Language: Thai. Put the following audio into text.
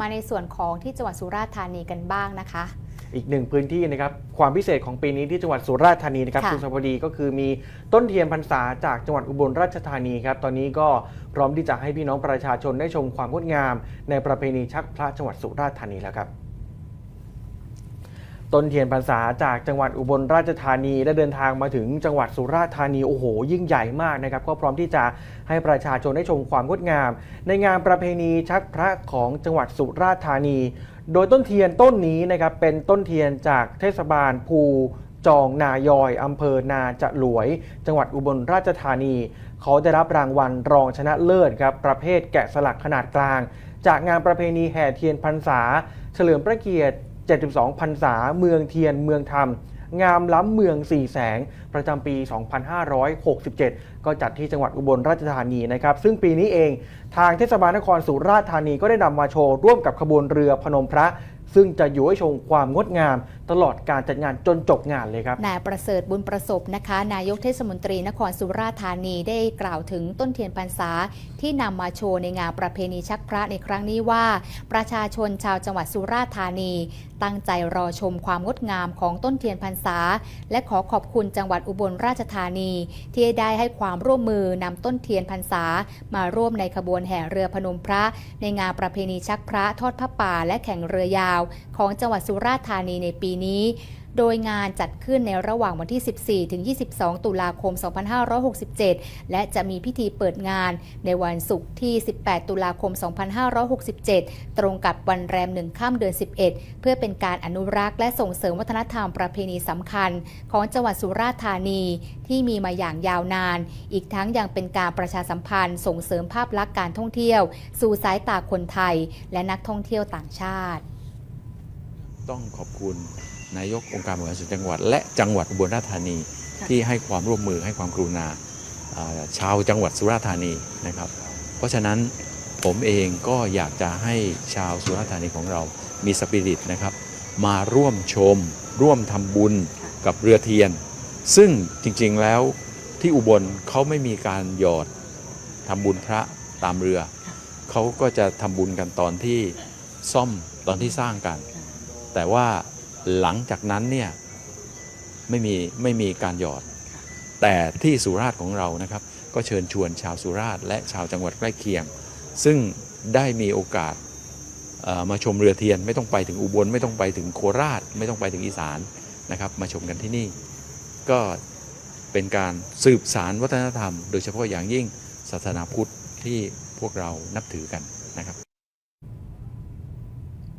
มาในส่วนของที่จังหวัดสุราษฎร์ธานีกันบ้างนะคะ อีกหนึ่งพื้นที่นะครับความพิเศษของปีนี้ที่จังหวัดสุราษฎร์ธานีนะครับค่ะคุณสวัสดีก็คือมีต้นเทียนพรรษาจากจังหวัดอุบลราชธานีครับตอนนี้ก็พร้อมที่จะให้พี่น้องประชาชนได้ชมความงดงาม ในประเพณีชักพระจังหวัดสุราษฎร์ธานีแล้วครับ ต้นเทียนพรรษาจากจังหวัดอุบลราชธานีได้เดินทางมาถึงจังหวัดสุราษฎร์ธานีโอ้โห ยิ่งใหญ่มากนะครับก็พร้อมที่จะให้ประชาชนได้ชมความงดงาม ในงานประเพณีชักพระของจังหวัดสุราษฎร์ธานี โดยต้นเทียนต้นนี้นะครับเป็นต้นเทียนจากเทศบาลภูจองนายอยอำเภอนาจะหลวย จังหวัดอุบลราชธานี เขาได้รับรางวัลรองชนะเลิศครับประเภทแกะสลักขนาดกลาง จากงานประเพณีแห่เทียนพรรษา เฉลิมพระเกียรติ 72พรรษาเมืองเทียนเมืองธรรม งามล้ำเมืองสี่แสง ประจำปี 2567 ก็จัดที่จังหวัดอุบลราชธานีนะครับ ซึ่งปีนี้เองทางเทศบาลนครสุราษฎร์ธานีก็ได้นำมาโชว์ร่วมกับขบวนเรือพนมพระซึ่งจะอยู่ให้ชมความงดงามตลอดการจัดงานจนจบงานเลยครับ นายประเสริฐบุญประสบนะคะ นายกเทศมนตรีนครสุราษฎร์ธานีได้กล่าวถึงต้นเทียนพรรษาที่นำมาโชว์ในงานประเพณีชักพระในครั้งนี้ว่า ประชาชนชาวจังหวัดสุราษฎร์ธานี ตั้งใจรอชมความงดงามของต้นเทียนพรรษา และขอขอบคุณจังหวัดอุบลราชธานี ที่ได้ให้ความร่วมมือนำต้นเทียนพรรษา มาร่วมในขบวนแห่เรือพนมพระ ในงานประเพณีชักพระทอดพระป่าและแข่งเรือยาว ของจังหวัดสุราษฎร์ธานีในปีนี้ โดยงานจัดขึ้นในระหว่างวันที่ 14 ถึง 22 ตุลาคม 2567 และจะมีพิธีเปิดงานในวันศุกร์ที่ 18 ตุลาคม 2567 ตรงกับวันแรมหนึ่งข้ามเดือน 11 เพื่อเป็นการอนุรักษ์และส่งเสริมวัฒนธรรมประเพณีสำคัญ ของจังหวัดสุราษฎร์ธานีที่มีมาอย่างยาวนาน อีกทั้งยังเป็นการประชาสัมพันธ์ส่งเสริมภาพลักษณ์การท่องเที่ยว สู่สายตาคนไทย และนักท่องเที่ยวต่างชาติ ต้องขอบคุณนายกองค์การบริหารส่วนจังหวัด และจังหวัดอุบลราชธานีที่ให้ความร่วมมือให้ความกรุณาอ่าชาวจังหวัดสุราษฎร์ธานีนะครับ เพราะฉะนั้นผมเองก็อยากจะให้ชาวสุราษฎร์ธานีของเรามีสปิริตนะครับ มาร่วมชม ร่วมทำบุญกับเรือเทียน ซึ่งจริงๆแล้วที่อุบลเขาไม่มีการหยอดทำบุญพระตามเรือ เขาก็จะทำบุญกันตอนที่ซ่อมตอนที่สร้างกัน แต่ว่าหลังจากนั้นเนี่ยไม่มีไม่มีการหยอด แต่ที่สุราษฎร์ของเรานะครับ ก็เชิญชวนชาวสุราษฎร์และชาวจังหวัดใกล้เคียง ซึ่งได้มีโอกาสเอ่อมาชมเรือเทียนไม่ต้องไปถึงอุบลไม่ต้องไปถึงโคราช ไม่ต้องไปถึงอีสานนะครับ มาชมกันที่นี่ ก็เป็นการสืบสารวัฒนธรรม โดยเฉพาะอย่างยิ่งศาสนาพุทธที่พวกเรานับถือกันนะครับ